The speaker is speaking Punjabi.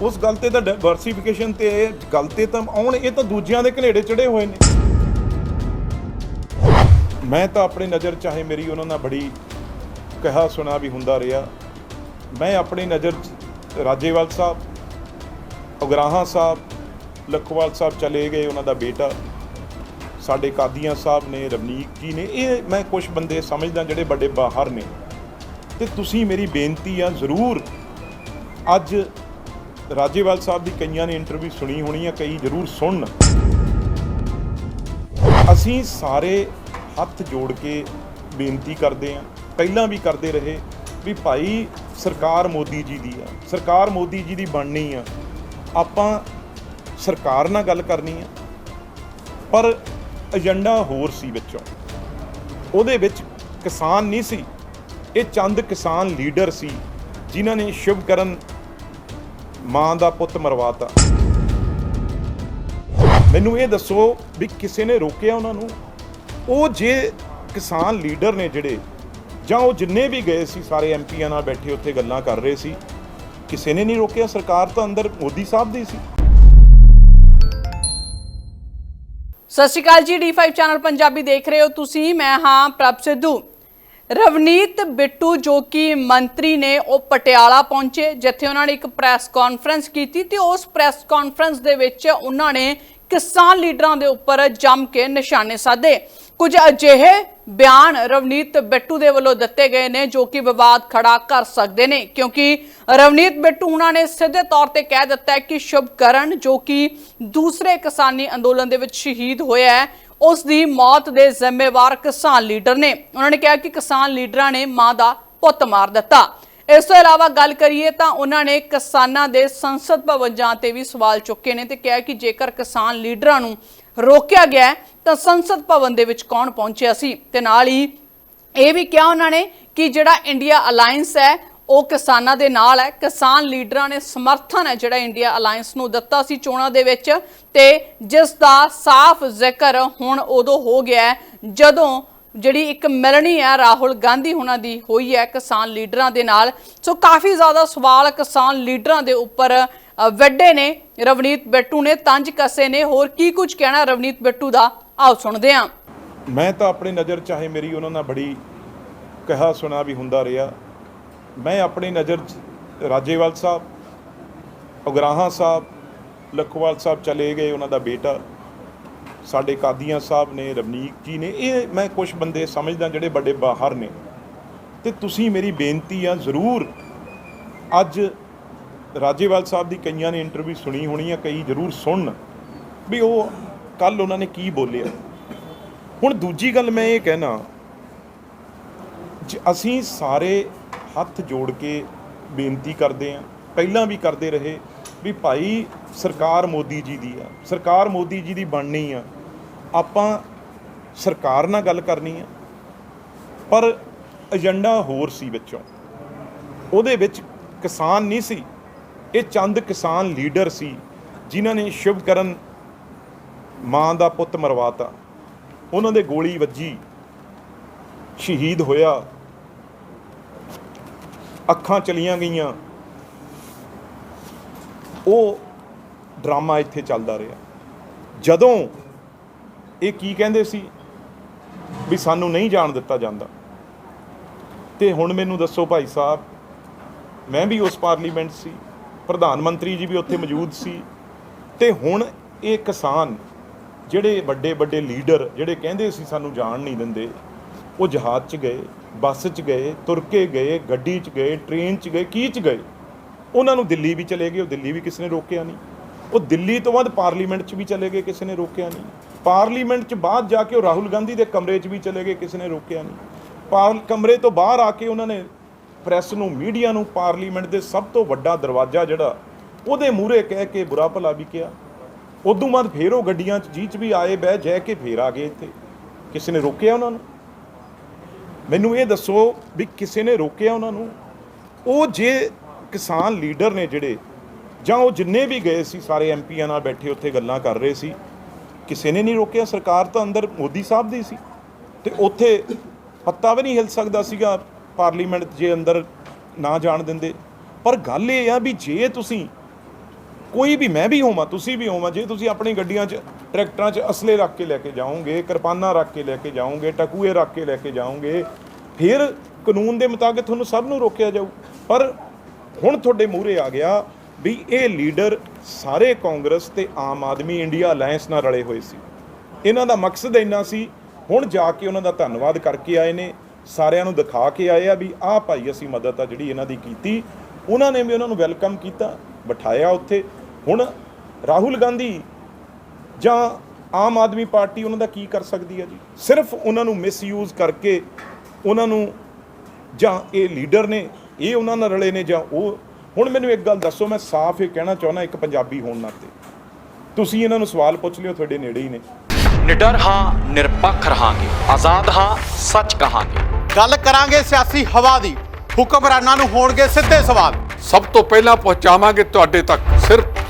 ਉਸ ਗੱਲ ਤੇ ਤਾਂ ਡਾਈਵਰਸਿਫਿਕੇਸ਼ਨ ਤੇ ਇਹ ਗੱਲ ਤੇ ਤਾਂ ਆਉਣ, ਇਹ ਤਾਂ ਦੂਜਿਆਂ ਦੇ ਘਨੇੜੇ ਚੜੇ ਹੋਏ ਨੇ। ਮੈਂ ਤਾਂ ਆਪਣੀ ਨਜ਼ਰ ਚਾਹੇ ਮੇਰੀ ਉਹਨਾਂ ਨਾਲ ਬੜੀ ਕਹਾ ਸੁਣਾ ਵੀ ਹੁੰਦਾ ਰਿਹਾ। ਮੈਂ ਆਪਣੀ ਨਜ਼ਰ 'ਚ ਰਾਜੇਵਾਲ ਸਾਹਿਬ, ਉਗਰਾਹਾਂ ਸਾਹਿਬ, ਲਖਵਾਲ ਸਾਹਿਬ ਚਲੇ ਗਏ, ਉਹਨਾਂ ਦਾ ਬੇਟਾ। ਸਾਡੇ ਕਾਦੀਆਂ ਸਾਹਿਬ ਨੇ ਰਵਨੀਕ ਜੀ ਨੇ, ਇਹ ਮੈਂ ਕੁਝ ਬੰਦੇ ਸਮਝਦਾ ਜਿਹੜੇ ਵੱਡੇ ਬਾਹਰ ਨੇ। ਤੇ ਤੁਸੀਂ ਮੇਰੀ ਬੇਨਤੀ ਆ ਜ਼ਰੂਰ ਅੱਜ ਰਾਜੇਵਾਲ ਸਾਹਿਬ ਦੀ ਕਈਆਂ ਨੇ ਇੰਟਰਵਿਊ ਸੁਣੀ ਹੋਣੀ ਆ, ਕਈ ਜ਼ਰੂਰ ਸੁਣਨ। ਅਸੀਂ ਸਾਰੇ ਹੱਥ ਜੋੜ ਕੇ ਬੇਨਤੀ ਕਰਦੇ ਆ ਪਹਿਲਾਂ ਵੀ ਕਰਦੇ ਰਹੇ ਵੀ ਭਾਈ ਸਰਕਾਰ ਮੋਦੀ ਜੀ ਦੀ ਆ। ਸਰਕਾਰ ਮੋਦੀ ਜੀ ਦੀ ਬਣਨੀ ਆ। ਆਪਾਂ ਸਰਕਾਰ ਨਾਲ ਗੱਲ ਕਰਨੀ ਆ, ਪਰ ਏਜੰਡਾ ਹੋਰ ਸੀ ਵਿੱਚੋਂ। ਉਹਦੇ ਵਿੱਚ ਕਿਸਾਨ ਨਹੀਂ ਸੀ, ਇਹ ਚੰਦ ਕਿਸਾਨ ਲੀਡਰ ਸੀ, ਜਿਨ੍ਹਾਂ ਨੇ ਸ਼ਿਵਕਰਨ ਮਾਂ ਦਾ ਪੁੱਤ ਮਰਵਾਤਾ। ਮੈਨੂੰ ਇਹ ਦੱਸੋ ਵੀ ਕਿਸੇ ਨੇ ਰੋਕਿਆ ਉਹਨਾਂ ਨੂੰ? ਉਹ ਜੇ ਕਿਸਾਨ ਲੀਡਰ ਨੇ ਜਿਹੜੇ, ਜਾਂ ਉਹ ਜਿੰਨੇ ਵੀ ਗਏ ਸੀ, ਸਾਰੇ ਐਮਪੀਆਂ ਨਾਲ ਬੈਠੇ ਉੱਥੇ ਗੱਲਾਂ ਕਰ ਰਹੇ ਸੀ, ਕਿਸੇ ਨੇ ਨਹੀਂ ਰੋਕਿਆ? ਸਰਕਾਰ ਤਾਂ ਅੰਦਰ ਮੋਦੀ ਸਾਹਿਬ ਦੀ ਸੀ। ਸਤਿ ਸ਼੍ਰੀ ਅਕਾਲ ਜੀ D5 ਚੈਨਲ ਪੰਜਾਬੀ ਦੇਖ ਰਹੇ ਹੋ ਤੁਸੀਂ। ਮੈਂ ਹਾਂ ਪ੍ਰਭ ਸਿੱਧੂ। ਰਵਨੀਤ ਬਿੱਟੂ ਜੋ ਕਿ ਮੰਤਰੀ ਨੇ ਉਹ ਪਟਿਆਲਾ ਪਹੁੰਚੇ, ਜਿੱਥੇ ਉਹਨਾਂ ਨੇ ਇੱਕ ਪ੍ਰੈਸ ਕਾਨਫਰੰਸ ਕੀਤੀ ਤੇ ਉਸ ਪ੍ਰੈਸ ਕਾਨਫਰੰਸ ਦੇ ਵਿੱਚ ਉਹਨਾਂ ਨੇ ਕਿਸਾਨ ਲੀਡਰਾਂ ਦੇ ਉੱਪਰ ਜੰਮ ਕੇ ਨਿਸ਼ਾਨੇ ਸਾਧੇ। ਕੁਝ ਅਜਿਹੇ ਬਿਆਨ ਰਵਨੀਤ ਬਿੱਟੂ ਦੇ ਵੱਲੋਂ ਦਿੱਤੇ ਗਏ ਨੇ ਜੋ ਕਿ ਵਿਵਾਦ ਖੜਾ ਕਰ ਸਕਦੇ ਨੇ, ਕਿਉਂਕਿ ਰਵਨੀਤ ਬਿੱਟੂ ਉਹਨਾਂ ਨੇ ਸਿੱਧੇ ਤੌਰ ਤੇ ਕਹਿ ਦਿੱਤਾ ਹੈ ਕਿ ਸ਼ੁਭਕਰਨ ਜੋ ਕਿ ਦੂਸਰੇ ਕਿਸਾਨੀ ਅੰਦੋਲਨ ਦੇ ਵਿੱਚ ਸ਼ਹੀਦ ਹੋਇਆ ਹੈ ਉਸ ਦੀ ਮੌਤ ਦੇ ਜ਼ਿੰਮੇਵਾਰ ਕਿਸਾਨ ਲੀਡਰ ਨੇ। ਉਹਨਾਂ ਨੇ ਕਿਹਾ ਕਿ ਕਿਸਾਨ ਲੀਡਰਾਂ ਨੇ ਮਾਂ ਦਾ ਪੁੱਤ ਮਾਰ ਦਿੱਤਾ। ਇਸ ਤੋਂ ਇਲਾਵਾ ਗੱਲ ਕਰੀਏ ਤਾਂ ਉਹਨਾਂ ਨੇ ਕਿਸਾਨਾਂ ਦੇ ਸੰਸਦ ਭਵਨ ਜਾਣ ਤੇ ਵੀ ਸਵਾਲ ਚੁੱਕੇ ਨੇ ਤੇ ਕਿਹਾ ਕਿ ਜੇਕਰ ਕਿਸਾਨ ਲੀਡਰਾਂ ਨੂੰ ਰੋਕਿਆ ਗਿਆ ਤਾਂ ਸੰਸਦ ਭਵਨ ਦੇ ਵਿੱਚ ਕੌਣ ਪਹੁੰਚਿਆ ਸੀ? ਤੇ ਨਾਲ ਹੀ ਇਹ ਵੀ ਕਿਹਾ ਉਹਨਾਂ ਨੇ ਕਿ ਜਿਹੜਾ ਇੰਡੀਆ ਅਲਾਈਅੰਸ ਹੈ ਉਹ ਕਿਸਾਨਾਂ ਦੇ ਨਾਲ ਹੈ। ਕਿਸਾਨ ਲੀਡਰਾਂ ਨੇ ਸਮਰਥਨ ਹੈ ਜਿਹੜਾ ਇੰਡੀਆ ਅਲਾਈਅੰਸ ਨੂੰ ਦਿੱਤਾ ਸੀ ਚੋਣਾਂ ਦੇ ਵਿੱਚ ਤੇ ਜਿਸ ਦਾ ਸਾਫ਼ ਜ਼ਿਕਰ ਹੁਣ ਉਦੋਂ ਹੋ ਗਿਆ ਜਦੋਂ ਜਿਹੜੀ ਇੱਕ ਮਿਲਣੀ ਹੈ ਰਾਹੁਲ ਗਾਂਧੀ ਉਹਨਾਂ ਦੀ ਹੋਈ ਹੈ ਕਿਸਾਨ ਲੀਡਰਾਂ ਦੇ ਨਾਲ। ਸੋ ਕਾਫੀ ਜ਼ਿਆਦਾ ਸਵਾਲ ਕਿਸਾਨ ਲੀਡਰਾਂ ਦੇ ਉੱਪਰ ਅ, ਵੱਡੇ ਨੇ ਰਵਨੀਤ ਬਿੱਟੂ ਨੇ ਤੰਜ ਕਸੇ ਨੇ। ਹੋਰ ਕੀ ਕੁਝ ਕਹਿਣਾ ਰਵਨੀਤ ਬਿੱਟੂ ਦਾ? ਆਓ ਸੁਣਦੇ ਹਾਂ। ਮੈਂ ਤਾਂ ਆਪਣੀ ਨਜ਼ਰ ਚਾਹੇ ਮੇਰੀ ਉਹਨਾਂ ਨਾਲ ਬੜੀ ਕਹਾ ਸੁਣਾ ਵੀ ਹੁੰਦਾ ਰਿਹਾ। ਮੈਂ ਆਪਣੀ ਨਜ਼ਰ 'ਚ ਰਾਜੇਵਾਲ ਸਾਹਿਬ ਉਗਰਾਹਾਂ ਸਾਹਿਬ, ਲਖਵਾਲ ਸਾਹਿਬ ਚਲੇ ਗਏ, ਉਹਨਾਂ ਦਾ ਬੇਟਾ। ਸਾਡੇ ਕਾਦੀਆਂ ਸਾਹਿਬ ਨੇ, ਰਵਨੀਕ ਜੀ ਨੇ, ਇਹ ਮੈਂ ਕੁਝ ਬੰਦੇ ਸਮਝਦਾ ਜਿਹੜੇ ਵੱਡੇ ਬਾਹਰ ਨੇ। ਤੇ ਤੁਸੀਂ ਮੇਰੀ ਬੇਨਤੀ ਆ ਜ਼ਰੂਰ ਅੱਜ ਰਾਜੇਵਾਲ ਸਾਹਿਬ ਦੀ ਕਈਆਂ ਨੇ ਇੰਟਰਵਿਊ ਸੁਣੀ ਹੋਣੀ ਆ, ਕਈ ਜ਼ਰੂਰ ਸੁਣਨ ਵੀ ਉਹ ਕੱਲ ਉਹਨਾਂ ਨੇ ਕੀ ਬੋਲਿਆ। ਹੁਣ ਦੂਜੀ ਗੱਲ ਮੈਂ ਇਹ ਕਹਿਣਾ, ਜੇ ਅਸੀਂ ਸਾਰੇ ਹੱਥ ਜੋੜ ਕੇ ਬੇਨਤੀ ਕਰਦੇ ਆਂ ਪਹਿਲਾਂ ਵੀ ਕਰਦੇ ਰਹੇ ਵੀ ਭਾਈ ਸਰਕਾਰ ਮੋਦੀ ਜੀ ਦੀ ਆ। ਸਰਕਾਰ ਮੋਦੀ ਜੀ ਦੀ ਬਣਨੀ ਆ। ਆਪਾਂ ਸਰਕਾਰ ਨਾਲ ਗੱਲ ਕਰਨੀ ਆ, ਪਰ ਏਜੰਡਾ ਹੋਰ ਸੀ ਵਿੱਚੋਂ। ਉਹਦੇ ਵਿੱਚ ਕਿਸਾਨ ਨਹੀਂ ਸੀ, ਇਹ ਚੰਦ ਕਿਸਾਨ ਲੀਡਰ ਸੀ, ਜਿਨ੍ਹਾਂ ਨੇ ਸ਼ਿਵਕਰਨ ਮਾਂ ਦਾ ਪੁੱਤ ਮਰਵਾਤਾ। ਉਹਨਾਂ ਦੇ ਗੋਲੀ ਵੱਜੀ, ਸ਼ਹੀਦ ਹੋਇਆ। ਅੱਖਾਂ ਚਲੀਆਂ ਗਈਆਂ। ਉਹ ਡਰਾਮਾ ਇੱਥੇ ਚੱਲਦਾ ਰਿਹਾ। ਜਦੋਂ ਇਹ ਕੀ ਕਹਿੰਦੇ ਸੀ ਵੀ ਸਾਨੂੰ ਨਹੀਂ ਜਾਣ ਦਿੱਤਾ ਜਾਂਦਾ। ਤੇ ਹੁਣ ਮੈਨੂੰ ਦੱਸੋ ਭਾਈ ਸਾਹਿਬ, ਮੈਂ ਵੀ ਉਸ ਪਾਰਲੀਮੈਂਟ ਸੀ, ਪ੍ਰਧਾਨ ਮੰਤਰੀ ਜੀ ਵੀ ਉੱਥੇ ਮੌਜੂਦ ਸੀ। ਤੇ ਹੁਣ ਇਹ ਕਿਸਾਨ ਜਿਹੜੇ ਵੱਡੇ ਵੱਡੇ ਲੀਡਰ ਜਿਹੜੇ ਕਹਿੰਦੇ ਸੀ ਸਾਨੂੰ ਜਾਣ ਨਹੀਂ ਦਿੰਦੇ ਉਹ ਜਹਾਜ਼ 'ਚ ਗਏ, ਬੱਸ 'ਚ ਗਏ ਤੁਰ ਕੇ ਗਏ, ਗੱਡੀ 'ਚ ਗਏ ਟ੍ਰੇਨ 'ਚ ਗਏ, ਕੀ 'ਚ ਗਏ? ਉਹਨਾਂ ਨੂੰ ਦਿੱਲੀ ਵੀ ਚਲੇ ਗਏ, ਉਹ ਦਿੱਲੀ ਵੀ ਕਿਸੇ ਨੇ ਰੋਕਿਆ ਨਹੀਂ। ਉਹ ਦਿੱਲੀ ਤੋਂ ਬਾਅਦ ਪਾਰਲੀਮੈਂਟ 'ਚ ਵੀ ਚਲੇ ਗਏ, ਕਿਸੇ ਨੇ ਰੋਕਿਆ ਨਹੀਂ। ਪਾਰਲੀਮੈਂਟ 'ਚ ਬਾਅਦ ਜਾ ਕੇ ਉਹ ਰਾਹੁਲ ਗਾਂਧੀ ਦੇ ਕਮਰੇ 'ਚ ਵੀ ਚਲੇ ਗਏ, ਕਿਸੇ ਨੇ ਰੋਕਿਆ ਨਹੀਂ। ਪਾਰ, ਕਮਰੇ ਤੋਂ ਬਾਹਰ ਆ ਕੇ ਉਹਨਾਂ ਨੇ ਪ੍ਰੈਸ ਨੂੰ, ਮੀਡੀਆ ਨੂੰ ਪਾਰਲੀਮੈਂਟ ਦੇ ਸਭ ਤੋਂ ਵੱਡਾ ਦਰਵਾਜ਼ਾ ਜਿਹੜਾ, ਉਹਦੇ ਮੂਹਰੇ ਕਹਿ ਕੇ ਬੁਰਾ ਭਲਾ ਵੀ ਕਿਹਾ। ਉਦੋਂ ਬਾਅਦ ਫੇਰ ਉਹ ਗੱਡੀਆਂ 'ਚ ਜੀ 'ਚ ਵੀ ਆਏ, ਬਹਿ ਜੈ ਕੇ ਫੇਰ ਆ ਗਏ ਇੱਥੇ। ਕਿਸੇ ਨੇ ਰੋਕਿਆ ਉਹਨਾਂ ਨੂੰ? ਮੈਨੂੰ ਇਹ ਦੱਸੋ ਵੀ ਕਿਸੇ ਨੇ ਰੋਕਿਆ ਉਹਨਾਂ ਨੂੰ? ਉਹ ਜੇ ਕਿਸਾਨ ਲੀਡਰ ਨੇ ਜਿਹੜੇ, ਜਾਂ ਉਹ ਜਿੰਨੇ ਵੀ ਗਏ ਸੀ, ਸਾਰੇ ਐਮਪੀਆਂ ਨਾਲ ਬੈਠੇ, ਉੱਥੇ ਗੱਲਾਂ ਕਰ ਰਹੇ ਸੀ, ਕਿਸੇ ਨੇ ਨਹੀਂ ਰੋਕਿਆ? ਸਰਕਾਰ ਤਾਂ ਅੰਦਰ ਮੋਦੀ ਸਾਹਿਬ ਦੀ ਸੀ। ਤੇ ਉੱਥੇ ਪੱਤਾ ਵੀ ਨਹੀਂ ਹਿਲ ਸਕਦਾ ਸੀਗਾ, ਪਾਰਲੀਮੈਂਟ ਜੇ ਅੰਦਰ ਨਾ ਜਾਣ ਦਿੰਦੇ। ਪਰ ਗੱਲ ਇਹ ਆ ਵੀ ਜੇ ਤੁਸੀਂ ਕੋਈ ਵੀ ਮੈਂ ਵੀ ਹੋਵਾਂ, ਤੁਸੀਂ ਵੀ ਹੋਵਾਂ, ਜੇ ਤੁਸੀਂ ਆਪਣੀ ਗੱਡੀਆਂ 'ਚ, ਟਰੈਕਟਰਾਂ 'ਚ ਅਸਲੇ ਰੱਖ ਕੇ ਲੈ ਕੇ ਜਾਓਗੇ, ਕਿਰਪਾਨਾਂ ਰੱਖ ਕੇ ਲੈ ਕੇ ਜਾਓਗੇ, ਟਕੂਏ ਰੱਖ ਕੇ ਲੈ ਕੇ ਜਾਓਗੇ, ਫਿਰ ਕਾਨੂੰਨ ਦੇ ਮੁਤਾਬਕ ਤੁਹਾਨੂੰ ਸਭ ਨੂੰ ਰੋਕਿਆ ਜਾਊ। ਪਰ ਹੁਣ ਤੁਹਾਡੇ ਮੂਹਰੇ ਆ ਗਿਆ ਵੀ ਇਹ ਲੀਡਰ ਸਾਰੇ ਕਾਂਗਰਸ ਤੇ ਆਮ ਆਦਮੀ ਇੰਡੀਆ ਅਲਾਈਅੰਸ ਨਾਲ ਰਲੇ ਹੋਏ ਸੀ। ਇਹਨਾਂ ਦਾ ਮਕਸਦ ਇੰਨਾ ਸੀ, ਹੁਣ ਜਾ ਕੇ ਉਹਨਾਂ ਦਾ ਧੰਨਵਾਦ ਕਰਕੇ ਆਏ ਨੇ, ਸਾਰਿਆਂ ਨੂੰ ਦਿਖਾ ਕੇ ਆਏ ਆ ਵੀ ਆਹ ਭਾਈ ਅਸੀਂ ਮਦਦ ਆ ਜਿਹੜੀ ਇਹਨਾਂ ਦੀ ਕੀਤੀ। ਉਹਨਾਂ ਨੇ ਵੀ ਉਹਨਾਂ ਨੂੰ ਵੈਲਕਮ ਕੀਤਾ, ਬਿਠਾਇਆ ਉੱਥੇ ਹੁਣ ਰਾਹੁਲ ਗਾਂਧੀ ਜਾਂ ਆਮ ਆਦਮੀ ਪਾਰਟੀ ਉਹਨਾਂ ਦਾ ਕੀ ਕਰ ਸਕਦੀ ਹੈ ਜੀ? ਸਿਰਫ ਉਹਨਾਂ ਨੂੰ ਮਿਸਯੂਜ਼ ਕਰਕੇ ਉਹਨਾਂ ਨੂੰ ਜਾਂ ਇਹ ਲੀਡਰ ਨੇ ਇਹ ਉਹਨਾਂ ਨਾਲ ਰਲੇ ਨੇ ਜਾਂ ਉਹ ਹੁਣ ਮੈਨੂੰ ਇੱਕ ਗੱਲ ਦੱਸੋ ਮੈਂ ਸਾਫ਼ ਇਹ ਕਹਿਣਾ ਚਾਹੁੰਦਾ ਇੱਕ ਪੰਜਾਬੀ ਹੋਣ ਨਾਤੇ ਤੁਸੀਂ ਇਹਨਾਂ ਨੂੰ ਸਵਾਲ ਪੁੱਛ ਲਿਓ ਤੁਹਾਡੇ ਨੇੜੇ ਹੀ ਨੇ। ਨਿਡਰ ਹਾਂ ਨਿਰਪੱਖ ਰਹਾਂਗੇ। ਆਜ਼ਾਦ ਹਾਂ ਸੱਚ ਕਹਾਂਗੇ। ਗੱਲ ਕਰਾਂਗੇ ਸਿਆਸੀ ਹਵਾ ਦੀ। ਹੁਕਮਰਾਨਾਂ ਨੂੰ ਹੋਣਗੇ ਸਿੱਧੇ ਸਵਾਲ। ਸਭ ਤੋਂ ਪਹਿਲਾਂ ਪਹੁੰਚਾਵਾਂਗੇ ਤੁਹਾਡੇ ਤੱਕ ਸਿਰਫ